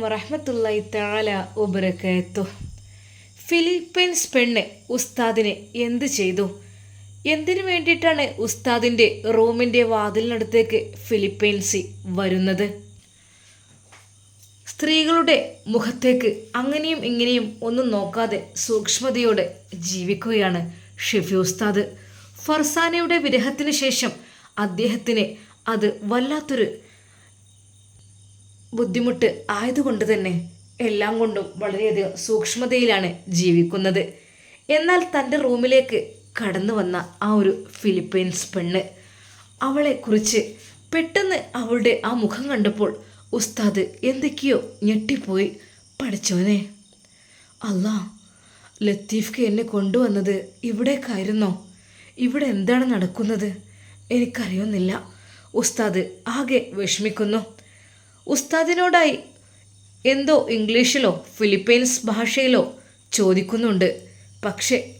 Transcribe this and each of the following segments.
വറഹമത്തുള്ളി താല ഉബറക്കത്തു ഫിലിപ്പീൻസ് പെണ്ണ് ഉസ്താദിനെ എന്ത് ചെയ്തു? എന്തിനു വേണ്ടിയിട്ടാണ് ഉസ്താദിന്റെ റൂമിന്റെ വാതിലിനടുത്തേക്ക് ഫിലിപ്പീൻസി വരുന്നത്? സ്ത്രീകളുടെ മുഖത്തേക്ക് അങ്ങനെയും ഇങ്ങനെയും ഒന്നും നോക്കാതെ സൂക്ഷ്മതയോടെ ജീവിക്കുകയാണ് ഷെഫി ഉസ്താദ്. ഫർസാനയുടെ വിരഹത്തിന് ശേഷം അദ്ദേഹത്തിന് അത് വല്ലാത്തൊരു ബുദ്ധിമുട്ട് ആയതുകൊണ്ട് തന്നെ എല്ലാം കൊണ്ടും വളരെയധികം സൂക്ഷ്മതയിലാണ് ജീവിക്കുന്നത്. എന്നാൽ തന്റെ റൂമിലേക്ക് കടന്നു വന്ന ആ ഒരു ഫിലിപ്പീൻസ് പെണ്ണ് അവളെക്കുറിച്ച് പെട്ടെന്ന് അവളുടെ ആ മുഖം കണ്ടപ്പോൾ ഉസ്താദ് എന്തൊക്കെയോ ഞെട്ടിപ്പോയി. പഠിച്ചോനെ അല്ലാ ലത്തീഫ്ക്ക് എന്നെ കൊണ്ടുവന്നത് ഇവിടേക്കായിരുന്നോ? ഇവിടെ എന്താണ് നടക്കുന്നത്? എനിക്കറിയുന്നില്ല. ഉസ്താദ് ആകെ വിഷമിക്കുന്നു. ഉസ്താദിനോടായി എന്തോ ഇംഗ്ലീഷിലോ ഫിലിപ്പീൻസ് ഭാഷയിലോ ചോദിക്കുന്നുണ്ട്. പക്ഷേ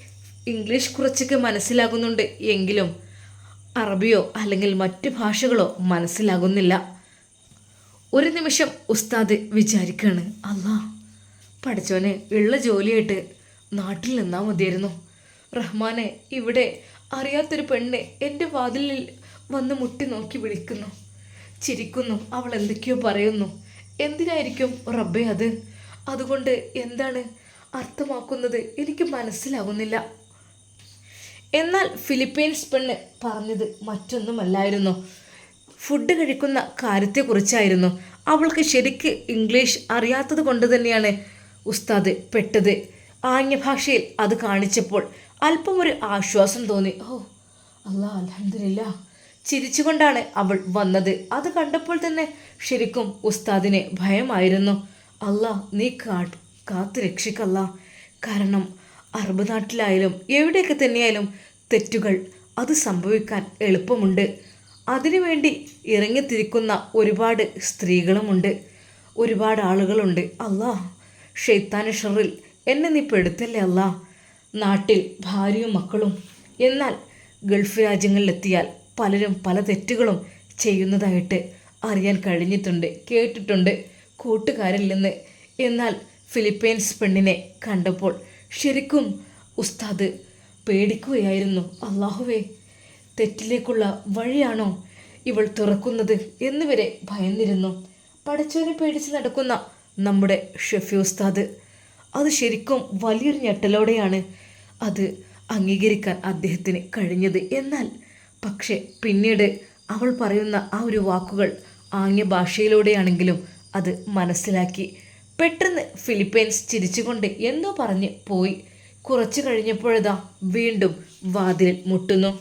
ഇംഗ്ലീഷ് കുറച്ചൊക്കെ മനസ്സിലാകുന്നുണ്ട് എങ്കിലും അറബിയോ അല്ലെങ്കിൽ മറ്റ് ഭാഷകളോ മനസ്സിലാകുന്നില്ല. ഒരു നിമിഷം ഉസ്താദ് വിചാരിക്കുകയാണ് അല്ലാ പഠിച്ചോനെ ഉള്ള ജോലിയായിട്ട് നാട്ടിൽ നിന്നാൽ മതിയായിരുന്നു. റഹ്മാനെ ഇവിടെ അറിയാത്തൊരു പെണ്ണ് എന്റെ വാതിലിൽ വന്ന് മുട്ടി നോക്കി വിളിക്കുന്നു. ചിരിക്കുന്നു. അവൾ എന്തൊക്കെയോ പറയുന്നു. എന്തിനായിരിക്കും റബ്ബെ അത്? അതുകൊണ്ട് എന്താണ് അർത്ഥമാക്കുന്നത് എനിക്ക് മനസ്സിലാകുന്നില്ല എന്നാൽ ഫിലിപ്പീൻസ് പെണ്ണ് പറഞ്ഞത് മറ്റൊന്നുമല്ലായിരുന്നു. ഫുഡ് കഴിക്കുന്ന കാര്യത്തെക്കുറിച്ചായിരുന്നു. അവൾക്ക് ശരിക്ക് ഇംഗ്ലീഷ് അറിയാത്തത് കൊണ്ട് തന്നെയാണ് ഉസ്താദ് പെട്ടത്. ആംഗ്യഭാഷയിൽ അത് കാണിച്ചപ്പോൾ അല്പം ഒരു ആശ്വാസം തോന്നി. ഓ അല്ലാ അലഹമില്ല ചിരിച്ചുകൊണ്ടാണ് അവൾ വന്നത്. അത് കണ്ടപ്പോൾ തന്നെ ശരിക്കും ഉസ്താദിനെ ഭയമായിരുന്നു. അല്ല നീ കാ കാത്തു രക്ഷിക്കല്ല. കാരണം അറബ് നാട്ടിലായാലും എവിടെയൊക്കെ തന്നെയായാലും തെറ്റുകൾ അത് സംഭവിക്കാൻ എളുപ്പമുണ്ട്. അതിനുവേണ്ടി ഇറങ്ങിത്തിരിക്കുന്ന ഒരുപാട് സ്ത്രീകളുമുണ്ട്. ഒരുപാട് ആളുകളുണ്ട്. അല്ലാ ഷെയ്ത്താന ഷറിൽ എന്നെ നീ പെടുത്തല്ലേ അല്ലാ നാട്ടിൽ ഭാര്യയും മക്കളും. എന്നാൽ ഗൾഫ് രാജ്യങ്ങളിലെത്തിയാൽ പലരും പല തെറ്റുകളും ചെയ്യുന്നതായിട്ട് അറിയാൻ കഴിഞ്ഞിട്ടുണ്ട് കേട്ടിട്ടുണ്ട് കൂട്ടുകാരിൽ നിന്ന്. എന്നാൽ ഫിലിപ്പീൻസ് പെണ്ണിനെ കണ്ടപ്പോൾ ശരിക്കും ഉസ്താദ് പേടിക്കുകയായിരുന്നു. അള്ളാഹുവേ തെറ്റിലേക്കുള്ള വഴിയാണോ ഇവൾ തുറക്കുന്നത് എന്നുവരെ ഭയന്നിരുന്നു. പഠിച്ചവരെ പേടിച്ച് നടക്കുന്ന നമ്മുടെ ഷെഫി ഉസ്താദ് അത് ശരിക്കും വലിയൊരു ഞെട്ടലോടെയാണ് അത് അംഗീകരിക്കാൻ അദ്ദേഹത്തിന് കഴിഞ്ഞത്. എന്നാൽ പക്ഷേ പിന്നീട് അവൾ പറയുന്ന ആ ഒരു വാക്കുകൾ ആംഗ്യ ഭാഷയിലൂടെയാണെങ്കിലും അത് മനസ്സിലാക്കി. പെട്ടെന്ന് ഫിലിപ്പൈൻസ് ചിരിച്ചുകൊണ്ട് എന്തോ പറഞ്ഞ് പോയി. കുറച്ചു കഴിഞ്ഞപ്പോഴതാ വീണ്ടും വാതിലിൽ മുട്ടുന്നു.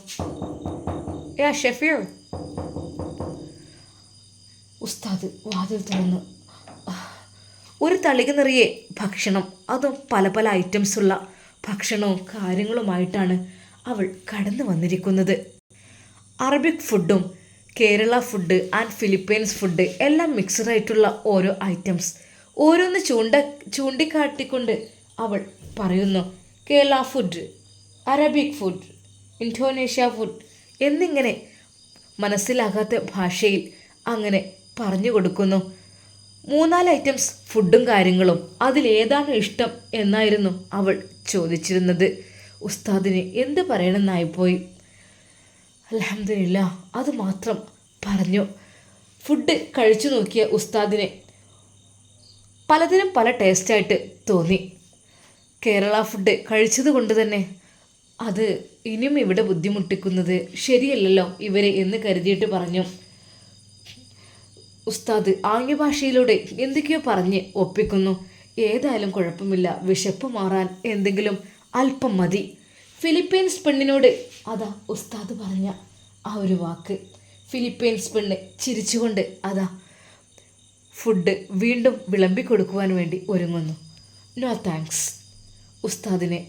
യാ ഷെഫിയോ ഉസ്താദ് വാതിൽ തുറന്നു. ഒരു തളിക നിറയെ ഭക്ഷണം അതും പല പല ഐറ്റംസുള്ള ഭക്ഷണവും കാര്യങ്ങളുമായിട്ടാണ് അവൾ കടന്നു വന്നിരിക്കുന്നത്. അറബിക് ഫുഡും Kerala food and Philippines food എല്ലാം മിക്സഡായിട്ടുള്ള ഓരോ ഐറ്റംസ്. ഓരോന്ന് ചൂണ്ട ചൂണ്ടിക്കാട്ടിക്കൊണ്ട് അവൾ പറയുന്നു Kerala food Arabic food Indonesia food എന്നിങ്ങനെ മനസ്സിലാകാത്ത ഭാഷയിൽ അങ്ങനെ പറഞ്ഞു കൊടുക്കുന്നു. മൂന്നാൽ ഐറ്റംസ് ഫുഡും കാര്യങ്ങളും അതിലേതാണ് ഇഷ്ടം എന്നായിരുന്നു അവൾ ചോദിച്ചിരുന്നത്. ഉസ്താദിന് എന്ത് പറയണമെന്നായിപ്പോയി അലഹമില്ല അത് മാത്രം പറഞ്ഞു. ഫുഡ് കഴിച്ചു നോക്കിയ ഉസ്താദിനെ പലതിനും പല ടേസ്റ്റായിട്ട് തോന്നി. കേരള ഫുഡ് കഴിച്ചത് കൊണ്ട് തന്നെ അത് ഇനിയും ഇവിടെ ബുദ്ധിമുട്ടിക്കുന്നത് ശരിയല്ലല്ലോ ഇവരെ എന്ന് കരുതിയിട്ട് പറഞ്ഞു. ഉസ്താദ് ആംഗ്യഭാഷയിലൂടെ എന്തൊക്കെയോ പറഞ്ഞ് ഒപ്പിക്കുന്നു. ഏതായാലും കുഴപ്പമില്ല. വിശപ്പ് മാറാൻ എന്തെങ്കിലും അല്പം മതി. ഫിലിപ്പീൻസ് പെണ്ണിനോട് അതാ ഉസ്താദ് പറഞ്ഞ ആ ഒരു വാക്ക്. ഫിലിപ്പീൻസ് പെണ്ണ് ചിരിച്ചുകൊണ്ട് അതാ ഫുഡ് വീണ്ടും വിളമ്പി കൊടുക്കുവാൻ വേണ്ടി ഒരുങ്ങുന്നു. No thanks. ഉസ്താദിനെ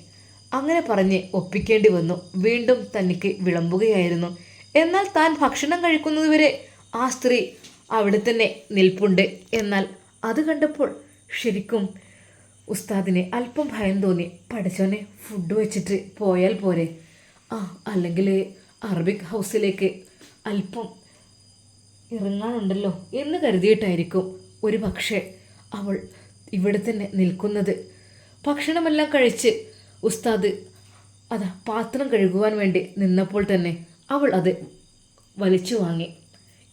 അങ്ങനെ പറഞ്ഞ് ഒപ്പിക്കേണ്ടി വന്നു. വീണ്ടും തനിക്ക് വിളമ്പുകയായിരുന്നു. എന്നാൽ താൻ ഭക്ഷണം കഴിക്കുന്നതുവരെ ആ സ്ത്രീ അവിടെ തന്നെ നിൽപ്പുണ്ട്. എന്നാൽ അത് കണ്ടപ്പോൾ ശരിക്കും ഉസ്താദിനെ അല്പം ഭയം തോന്നി. പഠിച്ചോനെ ഫുഡ് വെച്ചിട്ട് പോയാൽ പോരെ. ആ അല്ലെങ്കിൽ അറബിക് ഹൗസിലേക്ക് അല്പം ഇറങ്ങാനുണ്ടല്ലോ എന്ന് കരുതിയിട്ടായിരിക്കും ഒരു പക്ഷേ അവൾ ഇവിടെ തന്നെ നിൽക്കുന്നത്. ഭക്ഷണമെല്ലാം കഴിച്ച് ഉസ്താദ് അതാ പാത്രം കഴുകുവാൻ വേണ്ടി നിന്നപ്പോൾ തന്നെ അവൾ അത് വലിച്ചു വാങ്ങി.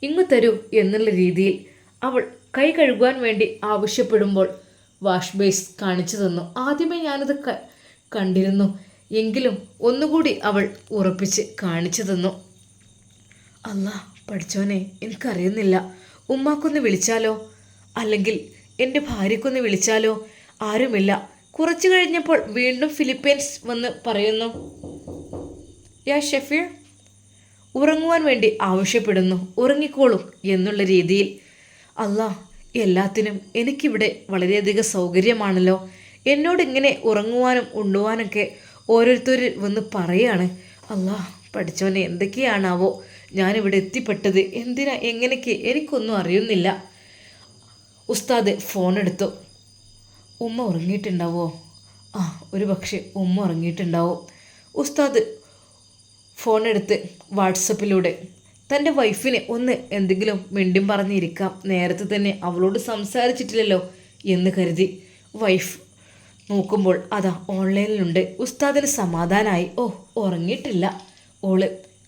ഇങ്ങു തരൂ എന്നുള്ള രീതിയിൽ അവൾ കൈ കഴുകുവാൻ വേണ്ടി ആവശ്യപ്പെടുമ്പോൾ വാഷ് ബേസ് കാണിച്ചു തന്നു. ആദ്യമേ ഞാനത് കണ്ടിരുന്നു. എങ്കിലും ഒന്നുകൂടി അവൾ ഉറപ്പിച്ച് കാണിച്ചു തന്നു. അല്ല പഠിച്ചോനെ എനിക്കറിയുന്നില്ല. ഉമ്മാക്കൊന്ന് വിളിച്ചാലോ? അല്ലെങ്കിൽ എന്റെ ഭാര്യക്കൊന്ന് വിളിച്ചാലോ? ആരുമില്ല. കുറച്ചു കഴിഞ്ഞപ്പോൾ വീണ്ടും ഫിലിപ്പീൻസ് വന്ന് പറയുന്നു യാ ഷെഫീർ ഉറങ്ങുവാൻ വേണ്ടി ആവശ്യപ്പെടുന്നു. ഉറങ്ങിക്കോളും എന്നുള്ള രീതിയിൽ. അല്ലാ എല്ലാത്തിനും എനിക്കിവിടെ വളരെയധികം സൗകര്യമാണല്ലോ. എന്നോട് ഇങ്ങനെ ഉറങ്ങുവാനും ഉണ്ണുവാനൊക്കെ ഓരോരുത്തർ വന്ന് പറയാണ്. അല്ലാ പഠിച്ചവനെ എന്തൊക്കെയാണാവോ ഞാനിവിടെ എത്തിപ്പെട്ടത്. എന്തിനാ എങ്ങനെയൊക്കെ എനിക്കൊന്നും അറിയുന്നില്ല. ഉസ്താദ് ഫോൺ എടുത്തു ഉമ്മ ഉറങ്ങിയിട്ടുണ്ടാവോ? ആ ഒരു പക്ഷേ ഉമ്മ ഉറങ്ങിയിട്ടുണ്ടാവും. ഉസ്താദ് ഫോൺ എടുത്ത് വാട്സപ്പിലൂടെ തന്റെ വൈഫിനെ ഒന്ന് എന്തെങ്കിലും മിണ്ടും പറഞ്ഞിരിക്കാം. നേരത്തെ തന്നെ അവളോട് സംസാരിച്ചിട്ടില്ലല്ലോ എന്ന് കരുതി. വൈഫ് നോക്കുമ്പോൾ അതാ ഓൺലൈനിലുണ്ട് ഉസ്താദിന് സമാധാനമായി ഓ ഉറങ്ങിയിട്ടില്ല. ഓൾ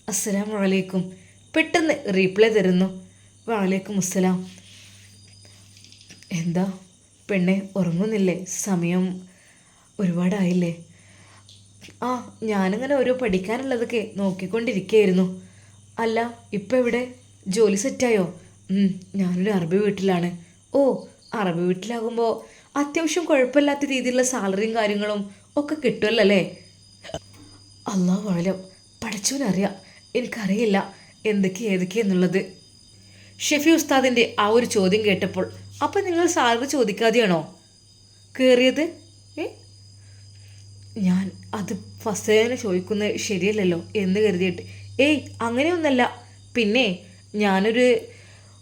അസ്സലാം വലൈക്കും പെട്ടെന്ന് റീപ്ലൈ തരുന്നു. വലൈക്കും അസ്സലാം. എന്താ? പെണ്ണെ ഉറങ്ങുന്നില്ലേ? സമയം ഒരുപാടായില്ലേ? ആ ഞാനിങ്ങനെ ഓരോ പഠിക്കാനുള്ളതൊക്കെ നോക്കിക്കൊണ്ടിരിക്കുകയായിരുന്നു അല്ല ഇപ്പം എവിടെ ജോലി സെറ്റായോ? ഞാനൊരു അറബി വീട്ടിലാണ്. ഓ അറബി വീട്ടിലാകുമ്പോൾ അത്യാവശ്യം കുഴപ്പമില്ലാത്ത രീതിയിലുള്ള സാലറിയും കാര്യങ്ങളും ഒക്കെ കിട്ടുമല്ലോ അല്ലേ അള്ളാഹ് വാഴം പഠിച്ചവനറിയാം. എനിക്കറിയില്ല എന്തൊക്കെ ഏതൊക്കെ എന്നുള്ളത്. ഷെഫി ഉസ്താദിന്റെ ആ ഒരു ചോദ്യം കേട്ടപ്പോൾ അപ്പം നിങ്ങൾ സാലറി ചോദിക്കാതെയാണോ? കയറിയത് ഏ? ഞാൻ അത് തന്നെ ചോദിക്കുന്നത് ശരിയല്ലല്ലോ എന്ന് കരുതിയിട്ട് ഏയ് അങ്ങനെയൊന്നല്ല. പിന്നെ ഞാനൊരു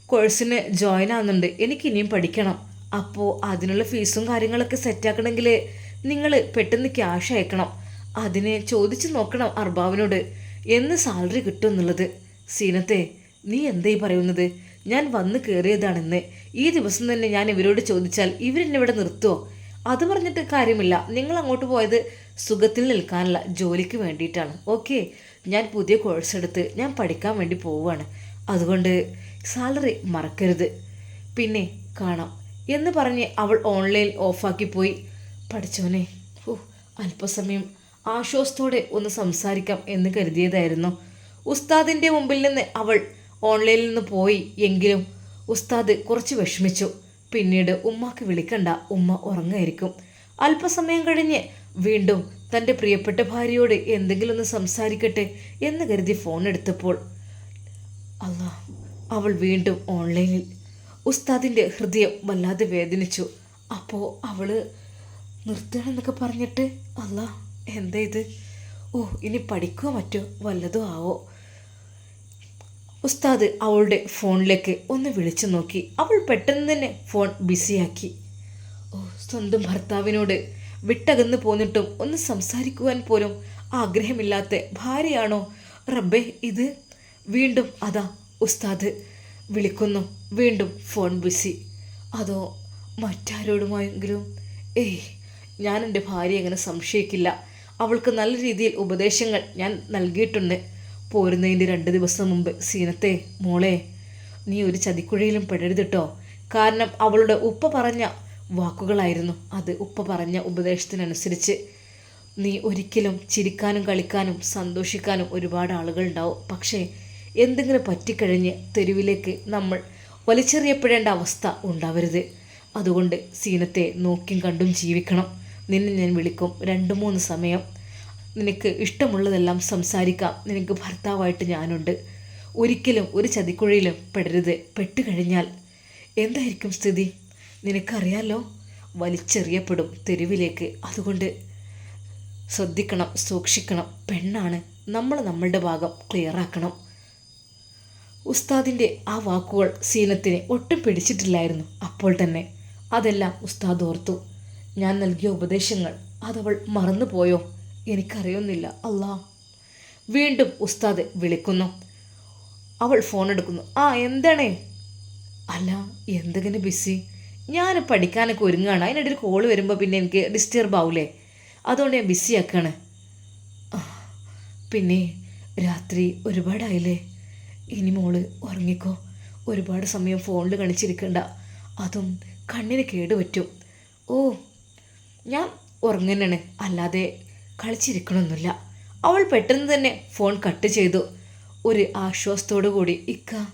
കോഴ്സിന് ജോയിൻ ആവുന്നുണ്ട്. എനിക്ക് ഇനിയും പഠിക്കണം. അപ്പോൾ അതിനുള്ള ഫീസും കാര്യങ്ങളൊക്കെ സെറ്റാക്കണമെങ്കിൽ നിങ്ങൾ പെട്ടെന്ന് ക്യാഷ് അയക്കണം. അതിനെ ചോദിച്ചു നോക്കണം അർബാവിനോട്. എന്ന് സാലറി കിട്ടും എന്നുള്ളത്. സീനത്തെ നീ എന്തായി പറയുന്നത്? ഞാൻ വന്ന് കയറിയതാണെന്ന് ഈ ദിവസം തന്നെ ഞാൻ ഇവരോട് ചോദിച്ചാൽ ഇവരെന്നെ ഇവിടെ നിർത്തുമോ അത് പറഞ്ഞിട്ട് കാര്യമില്ല. നിങ്ങൾ അങ്ങോട്ട് പോയത് സുഖത്തിൽ നിൽക്കാനല്ല ജോലിക്ക് വേണ്ടിയിട്ടാണ്. ഓക്കെ ഞാൻ പുതിയ കോഴ്സ് എടുത്ത് ഞാൻ പഠിക്കാൻ വേണ്ടി പോവുകയാണ്. അതുകൊണ്ട് സാലറി മറക്കരുത്. പിന്നെ കാണാം. എന്ന് പറഞ്ഞ് അവൾ ഓൺലൈൻ ഓഫാക്കി പോയി. പഠിച്ചോനെ ഓ അല്പസമയം ആശ്വാസത്തോടെ ഒന്ന് സംസാരിക്കാം എന്ന് കരുതിയതായിരുന്നു. ഉസ്താദിന്റെ മുമ്പിൽ നിന്ന് അവൾ ഓൺലൈനിൽ നിന്ന് പോയി. എങ്കിലും ഉസ്താദ് കുറച്ച് വിഷമിച്ചു. പിന്നീട് ഉമ്മാക്ക് വിളിക്കണ്ട. ഉമ്മ ഉറങ്ങായിരിക്കും. അല്പസമയം കഴിഞ്ഞ് വീണ്ടും തന്റെ പ്രിയപ്പെട്ട ഭാര്യയോട് എന്തെങ്കിലും ഒന്ന് സംസാരിക്കട്ടെ എന്ന് കരുതി ഫോൺ എടുത്തപ്പോൾ അല്ല അവൾ വീണ്ടും ഓൺലൈനിൽ ഉസ്താദിന്റെ ഹൃദയം വല്ലാതെ വേദനിച്ചു. അപ്പോൾ അവൾ നിർത്തണമെന്നൊക്കെ പറഞ്ഞിട്ട്? അല്ല എന്താ ഇത്? ഓ ഇനി പഠിക്കുമോ മറ്റോ വല്ലതും ആവോ? ഉസ്താദ് അവളുടെ ഫോണിലേക്ക് ഒന്ന് വിളിച്ചു നോക്കി. അവൾ പെട്ടെന്ന് തന്നെ ഫോൺ ബിസിയാക്കി. ഓ സ്വന്തം ഭർത്താവിനോട് വിട്ടകന്ന് പോന്നിട്ടും ഒന്ന് സംസാരിക്കുവാൻ പോലും ആഗ്രഹമില്ലാത്ത ഭാര്യയാണോ? റബ്ബേ ഇത് വീണ്ടും അതാ ഉസ്താദ് വിളിക്കുന്നു. വീണ്ടും ഫോൺ ബിസി. അതോ മറ്റാരോടുമായെങ്കിലും? ഏയ് ഞാൻ എന്റെ ഭാര്യ അങ്ങനെ സംശയിക്കില്ല. അവൾക്ക് നല്ല രീതിയിൽ ഉപദേശങ്ങൾ ഞാൻ നൽകിയിട്ടുണ്ട്. പോരുന്നതിന്റെ രണ്ട് ദിവസം മുമ്പ് സീനത്തെ മോളെ നീ ഒരു ചതിക്കുഴിയിലും പെടരുതിട്ടോ കാരണം അവളുടെ ഉപ്പ പറഞ്ഞ വാക്കുകളായിരുന്നു അത് ഉപ്പ പറഞ്ഞ ഉപദേശത്തിനനുസരിച്ച്. നീ ഒരിക്കലും ചിരിക്കാനും കളിക്കാനും സന്തോഷിക്കാനും ഒരുപാട് ആളുകൾ ആളുകളുണ്ടാവും പക്ഷേ എന്തെങ്കിലും പറ്റിക്കഴിഞ്ഞ് തെരുവിലേക്ക് നമ്മൾ വലിച്ചെറിയപ്പെടേണ്ട അവസ്ഥ ഉണ്ടാവരുത്. അതുകൊണ്ട് സീനത്തെ നോക്കിയും കണ്ടും ജീവിക്കണം. നിന്നെ ഞാൻ വിളിക്കും. രണ്ട് മൂന്ന് സമയം നിനക്ക് ഇഷ്ടമുള്ളതെല്ലാം സംസാരിക്കാം. നിനക്ക് ഭർത്താവായിട്ട് ഞാനുണ്ട്. ഒരിക്കലും ഒരു ചതിക്കുഴയിലും പെടരുത്. പെട്ടുകഴിഞ്ഞാൽ എന്തായിരിക്കും സ്ഥിതി? നിനക്കറിയാലോ? വലിച്ചെറിയപ്പെടും തെരുവിലേക്ക്. അതുകൊണ്ട് ശ്രദ്ധിക്കണം സൂക്ഷിക്കണം. പെണ്ണാണ് നമ്മൾ നമ്മളുടെ ഭാഗം ക്ലിയറാക്കണം. ഉസ്താദിന്റെ ആ വാക്കുകൾ സീനത്തിനെ ഒട്ടും പിടിച്ചിട്ടില്ലായിരുന്നു അപ്പോൾ തന്നെ. അതെല്ലാം ഉസ്താദ് ഓർത്തു. ഞാൻ നൽകിയ ഉപദേശങ്ങൾ അതവൾ മറന്നുപോയോ? എനിക്കറിയുന്നില്ല. അല്ലാ വീണ്ടും ഉസ്താദ് വിളിക്കുന്നു. അവൾ ഫോൺ എടുക്കുന്നു. ആ എന്താണേ? അല്ല എന്തെങ്കിലും ബിസി ഞാൻ പഠിക്കാനൊക്കെ ഒരുങ്ങാണ് അതിനിടയിൽ കോൾ വരുമ്പോൾ പിന്നെ എനിക്ക് ഡിസ്റ്റർബ് ആവൂലേ? അതുകൊണ്ട് ഞാൻ ബിസി ആക്കാണ്. പിന്നെ രാത്രി ഒരുപാടായില്ലേ? ഇനി മോൾ ഉറങ്ങിക്കോ. ഒരുപാട് സമയം ഫോണിൽ കളിച്ചിരിക്കണ്ട അതും കണ്ണിന് കേടുപറ്റും. ഓ ഞാൻ ഉറങ്ങനാണ് അല്ലാതെ കളിച്ചിരിക്കണമൊന്നുമില്ല അവൾ പെട്ടെന്ന് തന്നെ ഫോൺ കട്ട് ചെയ്തു. ഒരു ആശ്വാസത്തോടു കൂടി ഇക്ക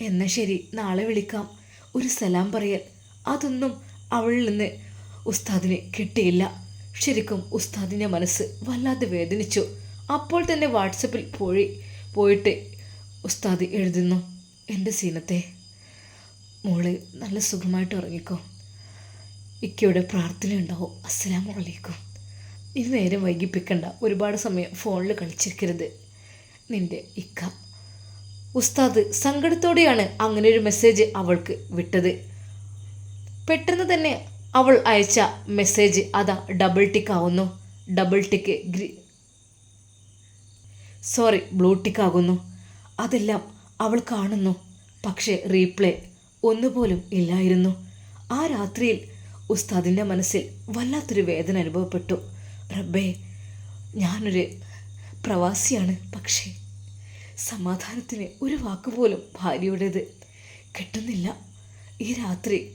എന്നാ ശരി നാളെ വിളിക്കാം. ഒരു സലാം പറയൽ. അതൊന്നും അവളിൽ നിന്ന് ഉസ്താദിന് കിട്ടിയില്ല. ശരിക്കും ഉസ്താദിന്റെ മനസ്സ് വല്ലാതെ വേദനിച്ചു. അപ്പോൾ തന്നെ വാട്സപ്പിൽ പോയി പോയിട്ട് ഉസ്താദ് എഴുതുന്നു എന്റെ സീനത്തെ മോൾ നല്ല സുഖമായിട്ട് ഉറങ്ങിക്കോ. ഇക്കയുടെ പ്രാർത്ഥന ഉണ്ടാവും അസ്സലാമു അലൈക്കും. ഇത് നേരം വൈകിപ്പിക്കണ്ട. ഒരുപാട് സമയം ഫോണിൽ കളിച്ചിരിക്കരുത്. നിന്റെ ഇക്ക. ഉസ്താദ് സങ്കടത്തോടെയാണ് അങ്ങനെ ഒരു മെസ്സേജ് അവൾക്ക് വിട്ടത്. പെട്ടെന്ന് തന്നെ അവൾ അയച്ച മെസ്സേജ് അതാ ഡബിൾ ടിക്ക് ആവുന്നു. ഡബിൾ ടിക്ക് ഗ്രീ സോറി ബ്ലൂ ടിക്ക് ആകുന്നു. അതെല്ലാം അവൾ കാണുന്നു. പക്ഷേ റീപ്ലേ ഒന്നുപോലും ഇല്ലായിരുന്നു. ആ രാത്രിയിൽ ഉസ്താദിന്റെ മനസ്സിൽ വല്ലാത്തൊരു വേദന അനുഭവപ്പെട്ടു. റബ്ബേ ഞാനൊരു പ്രവാസിയാണ് പക്ഷേ സമാധാനത്തിന് ഒരു വാക്ക് പോലും ഭാര്യയുടേത് കിട്ടുന്നില്ല. ഈ രാത്രി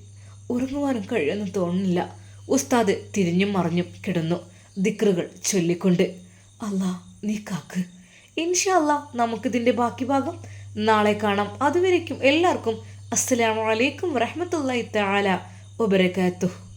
ഉറങ്ങുവാനും കഴിയുമെന്ന് തോന്നുന്നില്ല. ഉസ്താദ് തിരിഞ്ഞും മറിഞ്ഞും കിടന്നു ദിക്റുകൾ ചൊല്ലിക്കൊണ്ട് അല്ലാ നീ കാക്ക്. ഇൻഷാ അല്ലാ നമുക്കിതിന്റെ ബാക്കി ഭാഗം നാളെ കാണാം. അതുവരേക്കും എല്ലാവർക്കും അസ്സലാമലൈക്കും വറഹ്മത്തുള്ളാഹി തആല വബറകാതുഹു.